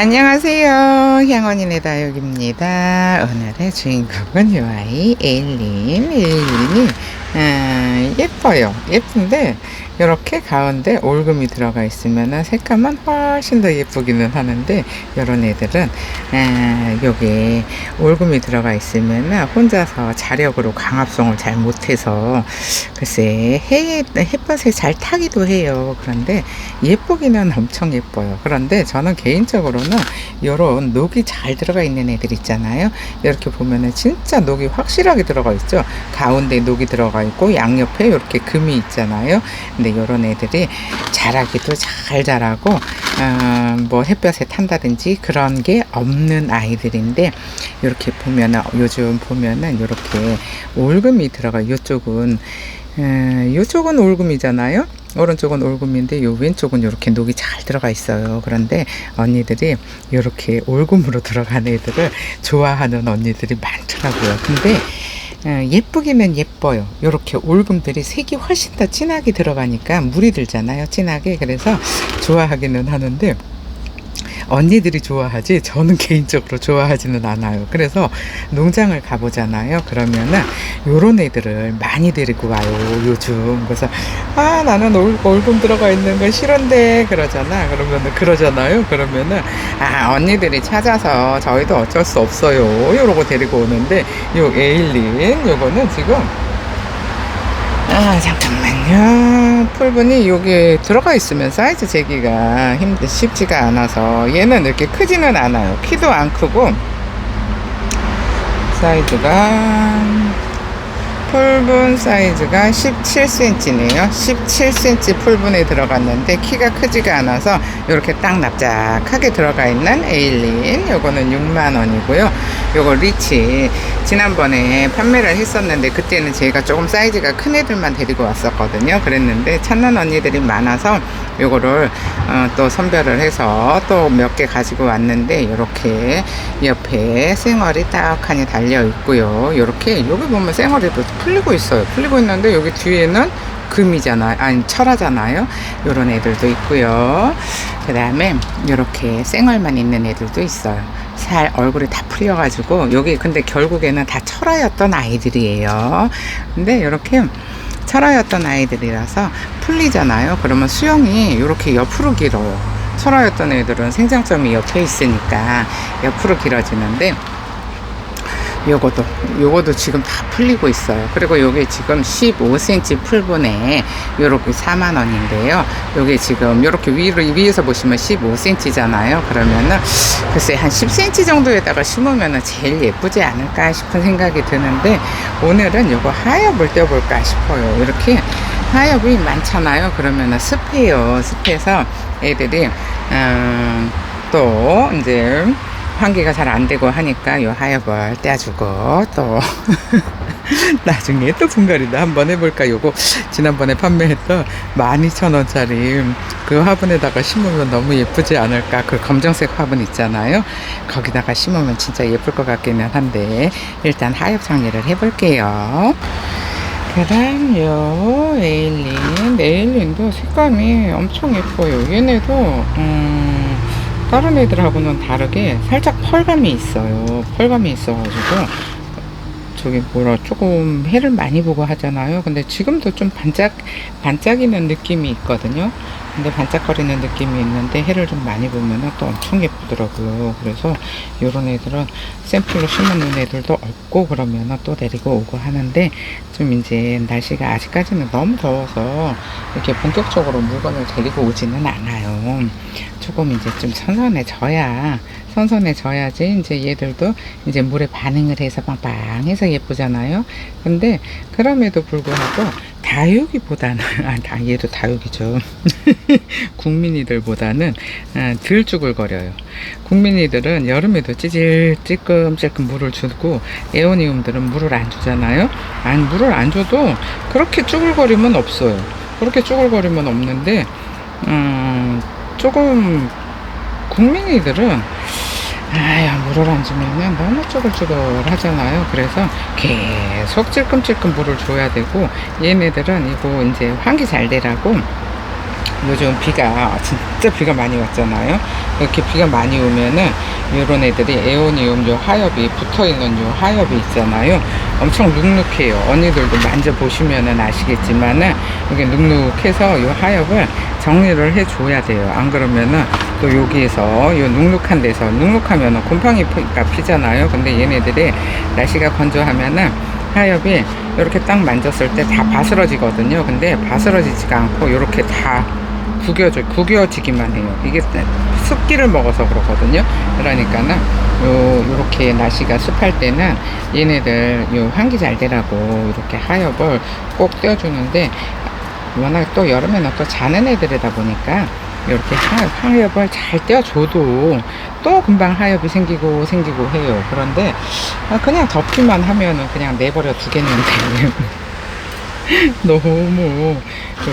안녕하세요. 향원이네 다육입니다. 오늘의 주인공은 요 아이, 에일린. 에일린이, 아, 예뻐요. 예쁜데, 이렇게 가운데 올금이 들어가 있으면 색감은 훨씬 더 예쁘기는 하는데, 요런 애들은, 아, 요게 올금이 들어가 있으면 혼자서 자력으로 광합성을 잘 못해서, 글쎄, 해, 햇볕에 잘 타기도 해요. 그런데, 예쁘기는 엄청 예뻐요. 그런데 저는 개인적으로는 이런 녹이 잘 들어가 있는 애들 있잖아요. 이렇게 보면은 진짜 녹이 확실하게 들어가 있죠. 가운데 녹이 들어가 있고 양옆에 이렇게 금이 있잖아요. 근데 이런 애들이 자라기도 잘 자라고 어, 뭐 햇볕에 탄다든지 그런 게 없는 아이들인데 이렇게 보면은 요즘 보면은 이렇게 올금이 들어가 이쪽은 에, 이쪽은 올금이잖아요. 오른쪽은 올금인데 요 왼쪽은 이렇게 녹이 잘 들어가 있어요. 그런데 언니들이 이렇게 올금으로 들어간 애들을 좋아하는 언니들이 많더라고요. 근데 어, 예쁘기는 예뻐요. 이렇게 올금들이 색이 훨씬 더 진하게 들어가니까 물이 들잖아요. 진하게. 그래서 좋아하기는 하는데 언니들이 좋아하지 저는 개인적으로 좋아하지는 않아요. 그래서 농장을 가보잖아요. 그러면은 요런 애들을 많이 데리고 와요. 요즘. 그래서 아 나는 올, 올금 들어가 있는 거 싫은데 그러잖아. 그러면은 그러잖아요. 그러면은 아 언니들이 찾아서 저희도 어쩔 수 없어요. 요러고 데리고 오는데 요 에일린 요거는 지금 아 잠깐만요 풀분이 여기 들어가 있으면 사이즈 재기가 힘들 쉽지가 않아서 얘는 이렇게 크지는 않아요. 키도 안 크고 사이즈가 풀분 사이즈가 17cm네요. 17cm 풀분에 들어갔는데 키가 크지가 않아서 이렇게 딱 납작하게 들어가 있는 에일린. 요거는 6만 원이고요 요거 리치 지난번에 판매를 했었는데 그때는 제가 조금 사이즈가 큰 애들만 데리고 왔었거든요. 그랬는데 찾는 언니들이 많아서 요거를 어, 또 선별을 해서 또 몇 개 가지고 왔는데 이렇게 옆에 생얼이 딱하니 달려 있고요. 이렇게 여기 보면 생얼이도 풀리고 있어요. 풀리고 있는데 여기 뒤에는 금이잖아요 아니 철하잖아요. 요런 애들도 있고요. 그 다음에 이렇게 생얼만 있는 애들도 있어요 살 얼굴이 다 풀려가지고 여기 근데 결국에는 다 철화였던 아이들이에요. 근데 이렇게 철화였던 아이들이라서 풀리잖아요. 그러면 수영이 이렇게 옆으로 길어요 철화였던 애들은 생장점이 옆에 있으니까 옆으로 길어지는데 요거도 요거도 지금 다 풀리고 있어요. 그리고 요게 지금 15cm 풀분에 요렇게 4만원인데요. 요게 지금 요렇게 위로 위에서 보시면 15cm잖아요. 그러면은 글쎄 한 10cm 정도에다가 심으면은 제일 예쁘지 않을까 싶은 생각이 드는데 오늘은 요거 하엽을 떼어볼까 싶어요. 이렇게 하엽이 많잖아요. 그러면은 습해요. 습해서 애들이 음, 또 이제 환기가 잘 안 되고 하니까 요 하엽을 떼어주고 또 나중에 또 분갈이도 한번 해볼까? 요거 지난번에 판매했던 12,000원짜리 그 화분에다가 심으면 너무 예쁘지 않을까? 그 검정색 화분 있잖아요. 거기다가 심으면 진짜 예쁠 것 같기는 한데 일단 하엽 정리를 해볼게요. 그 다음 요 에일린 에일린도 색감이 엄청 예뻐요. 얘네도 음 다른 애들하고는 다르게 살짝 펄감이 있어요. 펄감이 있어가지고 저기 뭐라 조금 해를 많이 보고 하잖아요. 근데 지금도 좀 반짝 반짝이는 느낌이 있거든요. 근데 반짝거리는 느낌이 있는데 해를 좀 많이 보면은 또 엄청 예쁘더라고요. 그래서 요런 애들은 샘플로 심어놓은 애들도 없고 그러면은 또 데리고 오고 하는데 좀 이제 날씨가 아직까지는 너무 더워서 이렇게 본격적으로 물건을 데리고 오지는 않아요. 조금 이제 좀 선선해져야 선선해져야지 이제 얘들도 이제 물에 반응을 해서 빵빵해서 예쁘잖아요. 근데 그럼에도 불구하고 다육이보다는 아, 다 얘도 다육이죠. 국민이들보다는 아, 덜 쭈글거려요. 국민이들은 여름에도 찌질 찔끔찔끔 물을 주고 에오니움들은 물을 안 주잖아요. 아니 물을 안 줘도 그렇게 쭈글거리면 없어요. 그렇게 쭈글거리면 없는데 음, 조금 국민이들은 아야 물을 안 주면은 너무 쭈글쭈글 하잖아요. 그래서 계속 찔끔찔끔 물을 줘야 되고 얘네들은 이거 이제 환기 잘 되라고 요즘 비가 진짜 비가 많이 왔잖아요. 이렇게 비가 많이 오면은 요런 애들이 에오니움 요 하엽이 붙어 있는 요 하엽이 있잖아요. 엄청 눅눅해요. 언니들도 만져보시면은 아시겠지만은 이게 눅눅해서 요 하엽을 정리를 해줘야 돼요. 안 그러면은 또 여기에서 요 눅눅한 데서 눅눅하면은 곰팡이가 피잖아요. 근데 얘네들이 날씨가 건조하면은 하엽이 이렇게 딱 만졌을 때 다 바스러지거든요. 근데 바스러지지가 않고 이렇게 다 구겨져, 구겨지기만 해요. 이게 습기를 먹어서 그렇거든요. 그러니까는 요, 요렇게 날씨가 습할 때는 얘네들 요 환기 잘 되라고 이렇게 하엽을 꼭 떼어주는데 워낙 또 여름에는 또 자는 애들이다 보니까 이렇게 하엽, 하엽을 잘 떼어줘도 또 금방 하엽이 생기고 생기고 해요. 그런데 아, 그냥 덮기만 하면은 그냥 내버려 두겠는데 너무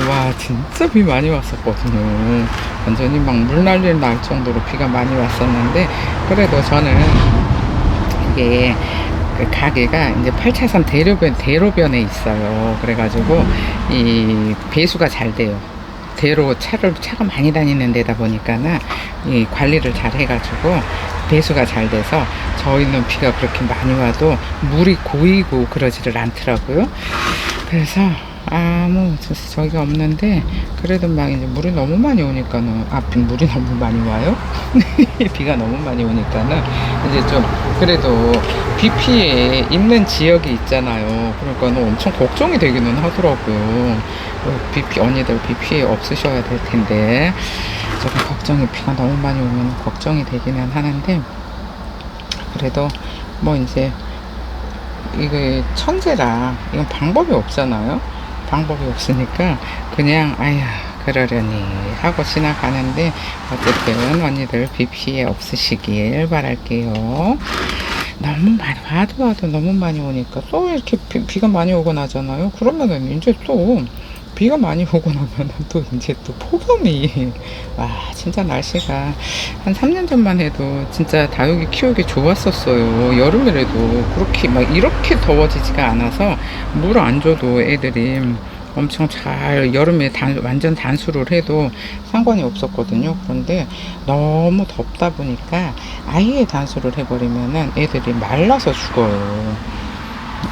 와 진짜 비 많이 왔었거든요. 완전히 막 물난리 날 정도로 비가 많이 왔었는데 그래도 저는 이게 그 가게가 이제 8차선 대로변 대로변에 있어요. 그래가지고 이 배수가 잘 돼요. 대로 차를 차가 많이 다니는 데다 보니까는 이 관리를 잘 해가지고 배수가 잘 돼서 저희는 비가 그렇게 많이 와도 물이 고이고 그러지를 않더라고요. 그래서 아무 저- 저기가 없는데 그래도 막 이제 물이 너무 많이 오니까는 아 비- 물이 너무 많이 와요? 비가 너무 많이 오니까는 이제 좀 그래도 비 피해 있는 지역이 있잖아요. 그러니까는 엄청 걱정이 되기는 하더라고요. 어, 비 피, 언니들 비 피해 없으셔야 될 텐데 조금 걱정이 비가 너무 많이 오면 걱정이 되기는 하는데 그래도 뭐 이제 이게 천재라 이건 방법이 없잖아요. 방법이 없으니까 그냥 아야 그러려니 하고 지나가는데 어쨌든 언니들 비 피해 없으시길 바랄게요. 너무 많이 와도 와도 너무 많이 오니까 또 이렇게 비, 가 많이 오고 나잖아요. 그러면은 이제 또 비가 많이 오고 나면은 또 이제 또 폭염이 와 진짜 날씨가 한 3년 전만 해도 진짜 다육이 키우기 좋았었어요. 여름이라도 그렇게 막 이렇게 더워지지가 않아서 물 안 줘도 애들이 엄청 잘 여름에 단, 완전 단수를 해도 상관이 없었거든요. 그런데 너무 덥다 보니까 아예 단수를 해버리면은 애들이 말라서 죽어요.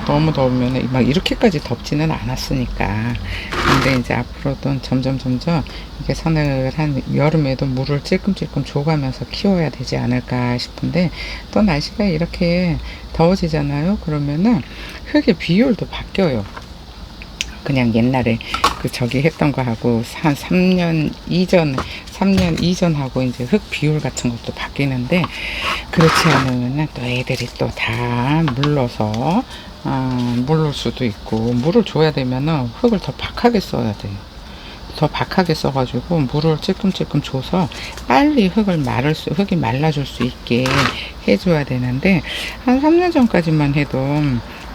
너무 더우면 막 이렇게까지 덥지는 않았으니까. 근데 이제 앞으로도 점점 점점 이게 서늘한 여름에도 물을 찔끔찔끔 줘가면서 키워야 되지 않을까 싶은데 또 날씨가 이렇게 더워지잖아요. 그러면은 흙의 비율도 바뀌어요. 그냥 옛날에 그 저기 했던 거 하고 한 3년 이전 3년 이전하고 이제 흙 비율 같은 것도 바뀌는데 그렇지 않으면은 또 애들이 또 다 물러서 아, 물을 수도 있고 물을 줘야 되면은 흙을 더 박하게 써야 돼요. 더 박하게 써가지고 물을 찔끔찔끔 줘서 빨리 흙을 마를 수, 흙이 말라줄 수 있게 해줘야 되는데 한 3년 전까지만 해도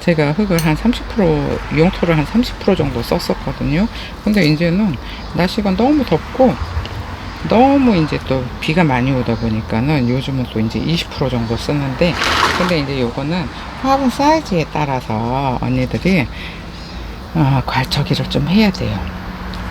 제가 흙을 한 30% 용토를 한 30% 정도 썼었거든요. 근데 이제는 날씨가 너무 덥고 너무 이제 또 비가 많이 오다 보니까는 요즘은 또 이제 20% 정도 쓰는데 근데 이제 요거는 화분 사이즈에 따라서 언니들이 어, 괄저기를 좀 해야 돼요.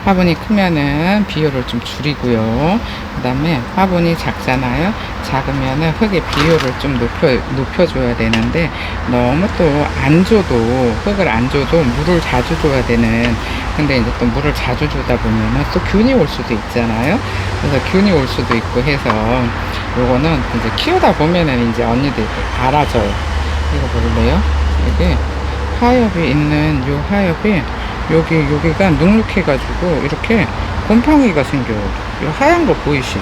화분이 크면은 비율을 좀 줄이고요. 그 다음에 화분이 작잖아요. 작으면은 흙의 비율을 좀 높여, 높여줘야 되는데 너무 또 안 줘도, 흙을 안 줘도 물을 자주 줘야 되는, 근데 이제 또 물을 자주 주다 보면은 또 균이 올 수도 있잖아요. 그래서 균이 올 수도 있고 해서 요거는 이제 키우다 보면은 이제 언니들 알아져요. 이거 볼래요? 이게 하엽이 있는 요 하엽이 여기 여기가 눅눅해가지고 이렇게 곰팡이가 생겨요. 이 하얀 거 보이시죠?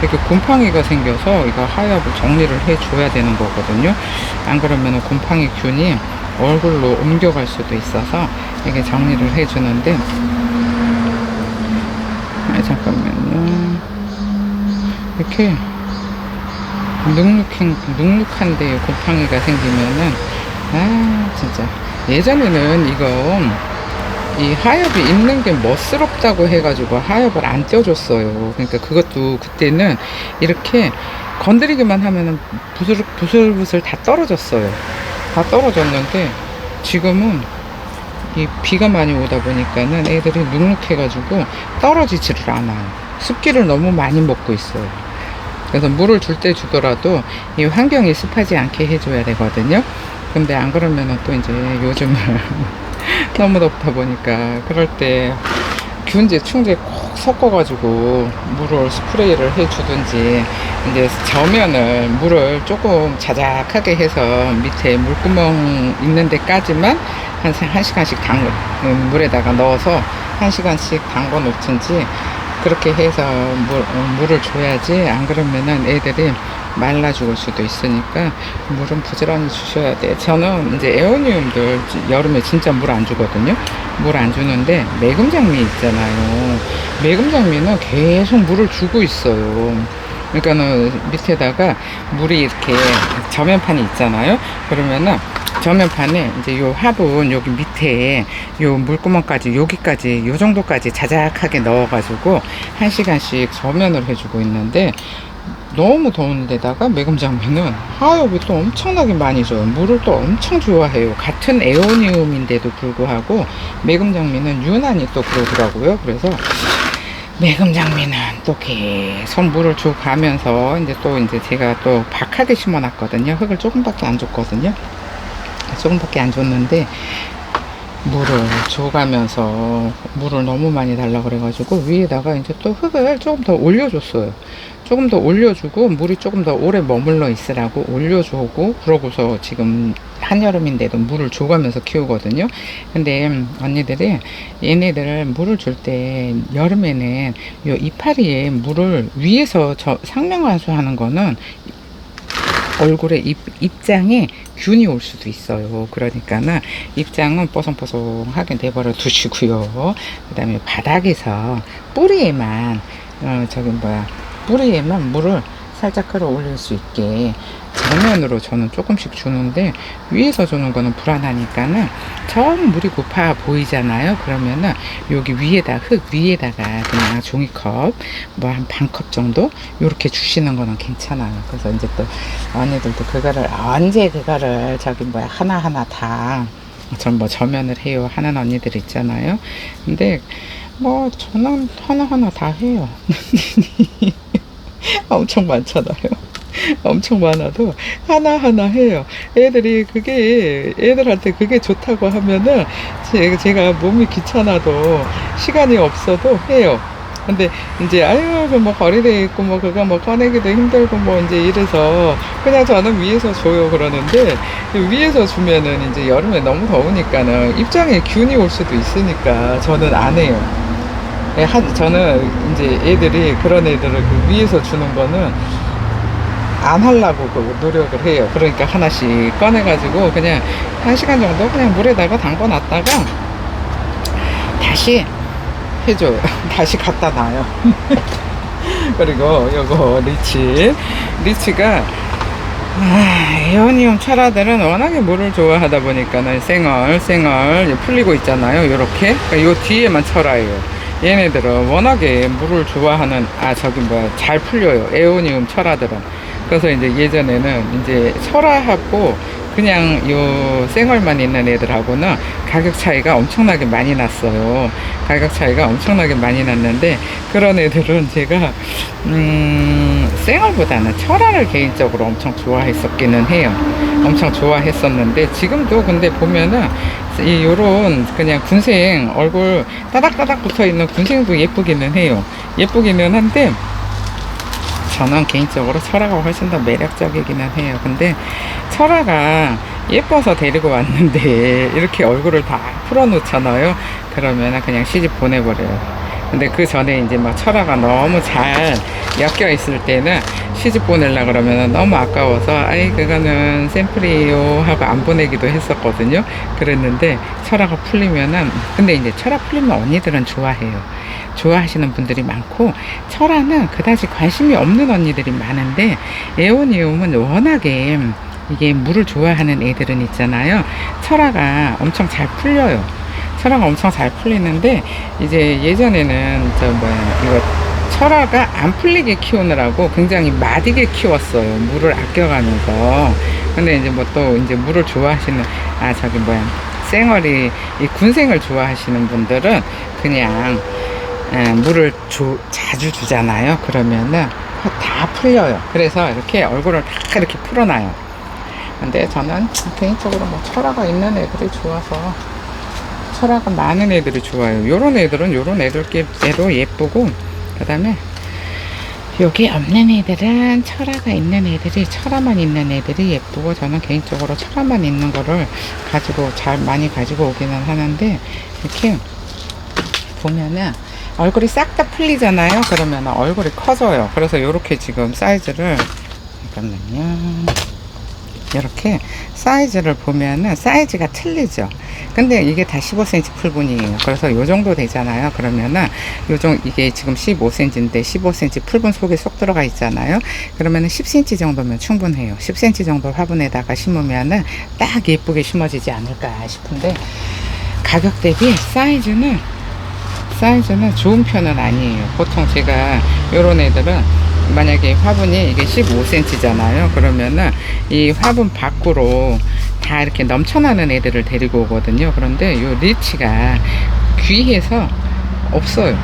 이렇게 곰팡이가 생겨서 이거 하엽을 정리를 해줘야 되는 거거든요. 안 그러면 곰팡이 균이 얼굴로 옮겨갈 수도 있어서 이게 정리를 해주는데 아 잠깐만요. 이렇게 눅눅한 눅눅한데 곰팡이가 생기면은 아 진짜 예전에는 이거 이 하엽이 있는 게 멋스럽다고 해가지고 하엽을 안 떼어줬어요. 그러니까 그것도 그때는 이렇게 건드리기만 하면은 부슬, 부슬부슬 다 떨어졌어요. 다 떨어졌는데 지금은 이 비가 많이 오다 보니까는 애들이 눅눅해가지고 떨어지지를 않아요. 습기를 너무 많이 먹고 있어요. 그래서 물을 줄 때 주더라도 이 환경이 습하지 않게 해줘야 되거든요. 근데 안 그러면은 또 이제 요즘은 너무 덥다 보니까 그럴 때 균제, 충제 꼭 섞어가지고 물을 스프레이를 해주든지 이제 저면을 물을 조금 자작하게 해서 밑에 물구멍 있는 데까지만 한, 시- 한 시간씩 담 음, 물에다가 넣어서 한 시간씩 담궈 놓든지 그렇게 해서 물, 어, 물을 줘야지 안 그러면은 애들이 말라 죽을 수도 있으니까 물은 부지런히 주셔야 돼. 저는 이제 에어니움들 여름에 진짜 물 안 주거든요. 물 안 주는데 매금장미 있잖아요. 매금장미는 계속 물을 주고 있어요. 그러니까는 밑에다가 물이 이렇게 저면판이 있잖아요. 그러면은 저면판에 이제 요 화분 여기 밑에 요 물구멍까지 여기까지 요 정도까지 자작하게 넣어가지고 한 시간씩 저면을 해주고 있는데 너무 더운 데다가 매금장미는 하엽이 또 엄청나게 많이 줘요. 물을 또 엄청 좋아해요. 같은 에오니움인데도 불구하고 매금장미는 유난히 또 그러더라고요. 그래서 매금장미는 또 계속 물을 줘가면서 이제 또 이제 제가 또 박하게 심어놨거든요. 흙을 조금밖에 안 줬거든요. 조금밖에 안 줬는데 물을 줘가면서 물을 너무 많이 달라 그래가지고 위에다가 이제 또 흙을 조금 더 올려줬어요. 조금 더 올려주고 물이 조금 더 오래 머물러 있으라고 올려주고 그러고서 지금 한여름인데도 물을 줘가면서 키우거든요. 근데 음, 언니들이 얘네들을 물을 줄 때 여름에는 요 이파리에 물을 위에서 저 상명환수 하는 거는 얼굴에 입, 입장에 균이 올 수도 있어요. 그러니까는 입장은 뽀송뽀송하게 내버려 두시고요. 그 다음에 바닥에서 뿌리에만, 어, 저기 뭐야, 뿌리에만 물을 살짝 끌어 올릴 수 있게 정면으로 저는 조금씩 주는데 위에서 주는 거는 불안하니까는 전 물이 고파 보이잖아요. 그러면은 여기 위에다 흙 위에다가 그냥 종이컵 뭐 한 반 컵 정도 이렇게 주시는 거는 괜찮아요. 그래서 이제 또 언니들도 그거를 언제 그거를 저기 뭐야 하나 하나 다 전 뭐 저면을 해요 하는 언니들 있잖아요. 근데 뭐 저는 하나 하나 다 해요. 엄청 많잖아요. 엄청 많아도 하나하나 해요. 애들이 그게, 애들한테 그게 좋다고 하면은 제- 제가 몸이 귀찮아도 시간이 없어도 해요. 근데 이제 아유 그뭐 거리돼 있고 뭐 그거 뭐 꺼내기도 힘들고 뭐 이제 이래서 그냥 저는 위에서 줘요 그러는데 위에서 주면은 이제 여름에 너무 더우니까는 입장에 균이 올 수도 있으니까 저는 안 해요. 예, 한, 저는 이제 애들이 그런 애들을 그 위에서 주는 거는 안 하려고 그 노력을 해요. 그러니까 하나씩 꺼내가지고 그냥 한 시간 정도 그냥 물에다가 담궈 놨다가 다시 해줘요. 다시 갖다 놔요. 그리고 요거 리치. 리치가 아, 에어니움 철화들은 워낙에 물을 좋아하다 보니까는 생얼, 생얼 풀리고 있잖아요. 요렇게. 그러니까 요 뒤에만 철화예요. 얘네들은 워낙에 물을 좋아하는, 아, 저기 뭐야, 잘 풀려요. 에오니움 철화들은. 그래서 이제 예전에는 이제 철화하고 그냥 요 생얼만 있는 애들하고는 가격 차이가 엄청나게 많이 났어요. 가격 차이가 엄청나게 많이 났는데 그런 애들은 제가 음, 생얼보다는 철화를 개인적으로 엄청 좋아했었기는 해요. 엄청 좋아했었는데 지금도 근데 보면은 이 요런 그냥 군생 얼굴 따닥따닥 붙어 있는 군생도 예쁘기는 해요. 예쁘기는 한데 저는 개인적으로 철화가 훨씬 더 매력적이기는 해요. 근데 철화가 예뻐서 데리고 왔는데 이렇게 얼굴을 다 풀어놓잖아요. 그러면 그냥 시집 보내버려요. 근데 그 전에 이제 막 철화가 너무 잘 엮여 있을 때는 시집 보내려 그러면 너무 아까워서 아이 그거는 샘플이요 하고 안 보내기도 했었거든요. 그랬는데 철화가 풀리면은 근데 이제 철화 풀리면 언니들은 좋아해요. 좋아하시는 분들이 많고 철화는 그다지 관심이 없는 언니들이 많은데 에오니움은 워낙에 이게 물을 좋아하는 애들은 있잖아요. 철화가 엄청 잘 풀려요. 철화가 엄청 잘 풀리는데 이제 예전에는 저 뭐야 이거 철화가 안 풀리게 키우느라고 굉장히 마디게 키웠어요. 물을 아껴가면서. 근데 이제 뭐 또 이제 물을 좋아하시는 아 저기 뭐야 쌩얼이 이 군생을 좋아하시는 분들은 그냥 에, 물을 주- 자주 주잖아요. 그러면은 다 풀려요. 그래서 이렇게 얼굴을 다 이렇게 풀어놔요. 근데 저는 개인적으로 뭐 철화가 있는 애들이 좋아서 철화가 많은 애들이 좋아요. 요런 애들은 요런 애들께도 예쁘고 그 다음에 여기 없는 애들은 철화가 있는 애들이 철화만 있는 애들이 예쁘고 저는 개인적으로 철화만 있는 거를 가지고 잘 많이 가지고 오기는 하는데 이렇게 보면은 얼굴이 싹 다 풀리잖아요. 그러면 얼굴이 커져요. 그래서 이렇게 지금 사이즈를 잠깐만요 이렇게 사이즈를 보면은 사이즈가 틀리죠. 근데 이게 다 15cm 풀분이에요. 그래서 요 정도 되잖아요. 그러면은 요정 이게 지금 15cm인데 15cm 풀분 속에 쏙 들어가 있잖아요. 그러면은 10cm 정도면 충분해요. 10cm 정도 화분에다가 심으면은 딱 예쁘게 심어지지 않을까 싶은데 가격 대비 사이즈는 사이즈는 좋은 편은 아니에요. 보통 제가 요런 애들은 만약에 화분이 이게 15cm잖아요. 그러면은 이 화분 밖으로 다 이렇게 넘쳐나는 애들을 데리고 오거든요. 그런데 요 리치가 귀해서 없어요.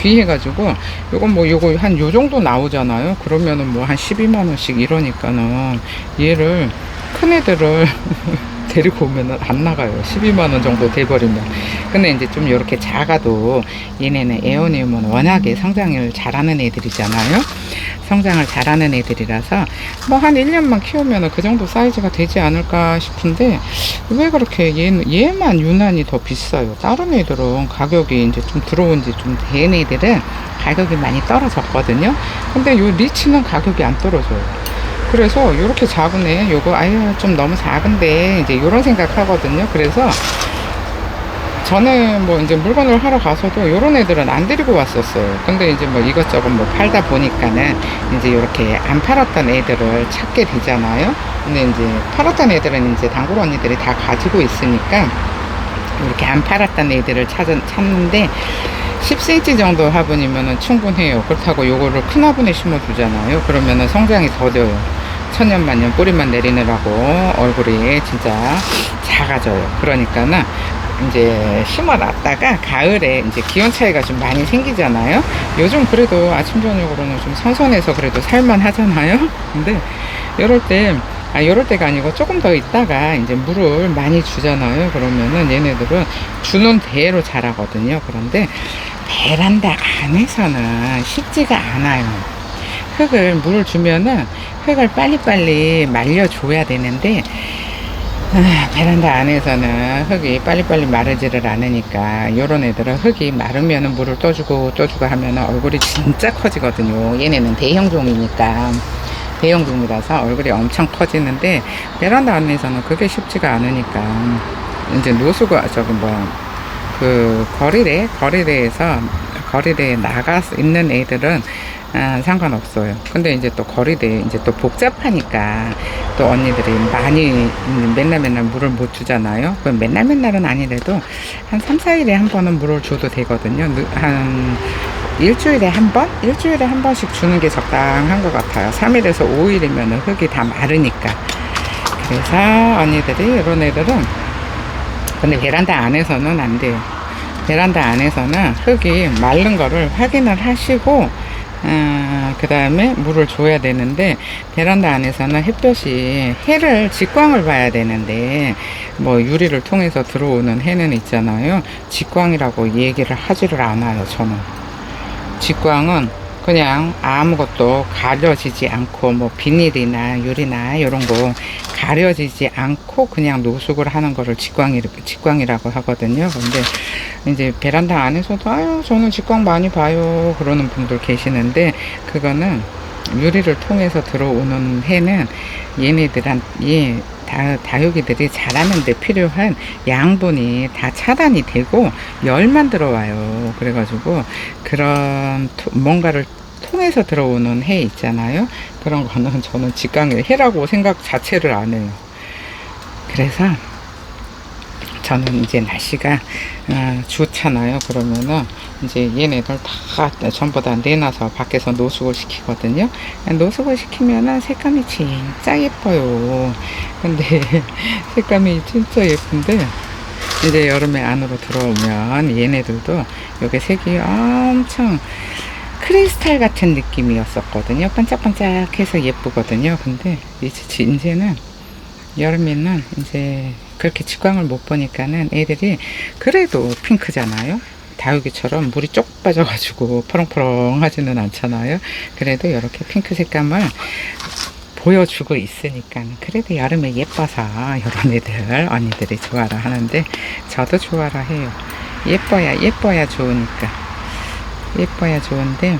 귀해가지고 요건 뭐 요거 한 요 정도 나오잖아요. 그러면은 뭐 한 12만 원씩 이러니까는 얘를 큰 애들을 데리고 오면은 안 나가요. 12만 원 정도 돼버리면. 근데 이제 좀 이렇게 작아도 얘네는 에어니움은 워낙에 성장을 잘하는 애들이잖아요. 성장을 잘하는 애들이라서 뭐 한 1년만 키우면은 그 정도 사이즈가 되지 않을까 싶은데 왜 그렇게 얘는 얘만 유난히 더 비싸요. 다른 애들은 가격이 이제 좀 들어온 지 좀 된 애들은 가격이 많이 떨어졌거든요. 근데 요 리치는 가격이 안 떨어져요. 그래서 이렇게 작은 애 요거 아유 좀 너무 작은데 이제 이런 생각 하거든요 그래서 전에 뭐 이제 물건을 하러 가서도 이런 애들은 안 데리고 왔었어요 근데 이제 뭐 이것저것 뭐 팔다 보니까는 이제 이렇게 안 팔았던 애들을 찾게 되잖아요 근데 이제 팔았던 애들은 이제 단골 언니들이 다 가지고 있으니까 이렇게 안 팔았던 애들을 찾, 찾는데 10cm 정도 화분이면은 충분해요. 그렇다고 요거를 큰 화분에 심어주잖아요. 그러면은 성장이 더뎌요. 천년만년 뿌리만 내리느라고 얼굴이 진짜 작아져요. 그러니까는 이제 심어놨다가 가을에 이제 기온 차이가 좀 많이 생기잖아요. 요즘 그래도 아침 저녁으로는 좀 선선해서 그래도 살만 하잖아요. 근데 이럴 때 아, 이럴 때가 아니고 조금 더 있다가 이제 물을 많이 주잖아요. 그러면은 얘네들은 주는 대로 자라거든요. 그런데 베란다 안에서는 쉽지가 않아요. 흙을 물을 주면은 흙을 빨리빨리 말려줘야 되는데 아, 베란다 안에서는 흙이 빨리빨리 마르지를 않으니까 요런 애들은 흙이 마르면은 물을 떠주고 떠주고 하면은 얼굴이 진짜 커지거든요. 얘네는 대형종이니까. 대형종이라서 얼굴이 엄청 커지는데 베란다 안에서는 그게 쉽지가 않으니까 이제 노수가 저기 뭐야 그 거리대 거리대에서 거리대에 나가 있는 애들은 아, 상관없어요. 근데 이제 또 거리대 이제 또 복잡하니까 또 언니들이 많이 맨날 맨날 물을 못 주잖아요. 그럼 맨날 맨날은 아니래도 한 3, 4일에 한 번은 물을 줘도 되거든요. 느- 한 일주일에 한 번? 일주일에 한 번씩 주는 게 적당한 것 같아요. 3일에서 5일이면 흙이 다 마르니까. 그래서 언니들이 이런 애들은 근데 베란다 안에서는 안 돼요. 베란다 안에서는 흙이 마른 거를 확인을 하시고 그 다음에 물을 줘야 되는데 베란다 안에서는 햇볕이 해를 직광을 봐야 되는데 뭐 유리를 통해서 들어오는 해는 있잖아요. 직광이라고 얘기를 하지를 않아요 저는. 직광은 그냥 아무것도 가려지지 않고 뭐 비닐이나 유리나 이런 거 가려지지 않고 그냥 노숙을 하는 거를 직광이 직광이라고 하거든요. 근데 이제 베란다 안에서도 아유 저는 직광 많이 봐요 그러는 분들 계시는데 그거는 유리를 통해서 들어오는 해는 얘네들한 예 다, 다육이들이 자라는데 필요한 양분이 다 차단이 되고 열만 들어와요. 그래가지고 그런 토- 뭔가를 통해서 들어오는 해 있잖아요. 그런 거는 저는 직강의 해라고 생각 자체를 안 해요. 그래서 저는 이제 날씨가 아, 좋잖아요. 그러면은 이제 얘네들 다 전부 다 내놔서 밖에서 노숙을 시키거든요. 노숙을 시키면은 색감이 진짜 예뻐요. 근데 색감이 진짜 예쁜데 이제 여름에 안으로 들어오면 얘네들도 요게 색이 엄청 크리스탈 같은 느낌이었었거든요. 반짝반짝해서 예쁘거든요. 근데 이제 이제는 여름에는 이제 그렇게 직광을 못 보니까는 애들이 그래도 핑크잖아요. 다육이처럼 물이 쪽 빠져가지고 퍼렁퍼렁 하지는 않잖아요. 그래도 이렇게 핑크 색감을 보여주고 있으니까 그래도 여름에 예뻐서 이런 애들 언니들이 좋아라 하는데 저도 좋아라 해요. 예뻐야 예뻐야 좋으니까 예뻐야 좋은데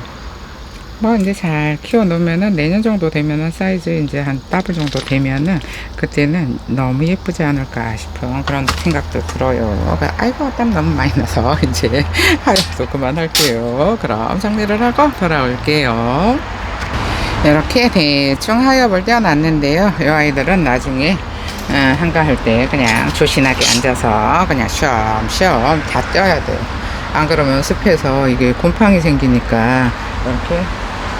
뭐 이제 잘 키워 놓으면은 내년 정도 되면은 사이즈 이제 한 더블 정도 되면은 그때는 너무 예쁘지 않을까 싶은 그런 생각도 들어요. 그 아이고 땀 너무 많이 나서 이제 하여도 그만할게요. 그럼 정리를 하고 돌아올게요. 이렇게 대충 하엽을 떼어놨는데요. 이 아이들은 나중에 어, 한가할 때 그냥 조신하게 앉아서 그냥 쉬엄쉬엄 다 떼어야 돼요. 안 그러면 습해서 이게 곰팡이 생기니까 이렇게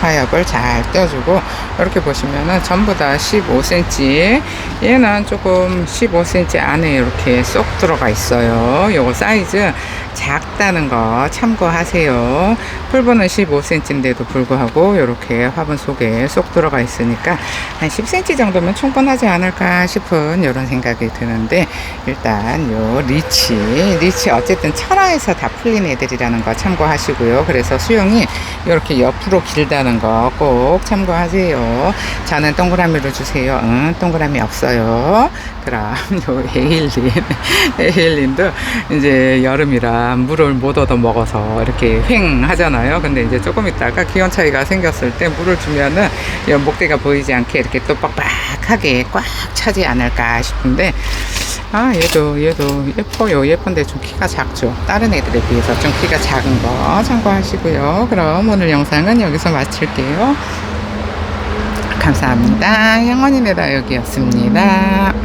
하엽을 잘 떼어주고 이렇게 보시면은 전부 다 15cm 얘는 조금 15cm 안에 이렇게 쏙 들어가 있어요. 요거 사이즈 작다는 거 참고하세요. 풀분은 15cm인데도 불구하고 이렇게 화분 속에 쏙 들어가 있으니까 한 10cm 정도면 충분하지 않을까 싶은 이런 생각이 드는데 일단 요 리치 리치 어쨌든 철화에서 다 풀린 애들이라는 거 참고하시고요. 그래서 수영이 이렇게 옆으로 길다는 거 꼭 참고하세요. 저는 동그라미로 주세요. 응 동그라미 없어요 그럼 요 에일린 에일린도 이제 여름이라 물을 못 얻어 먹어서 이렇게 횡 하잖아요. 근데 이제 조금 있다가 기온 차이가 생겼을 때 물을 주면은 이 목대가 보이지 않게 이렇게 또 빡빡하게 꽉 차지 않을까 싶은데 아 얘도 얘도 예뻐요. 예쁜데 좀 키가 작죠. 다른 애들에 비해서 좀 키가 작은 거 참고하시고요. 그럼 오늘 영상은 여기서 마칠게요. 감사합니다. 향원이네 다육이었습니다.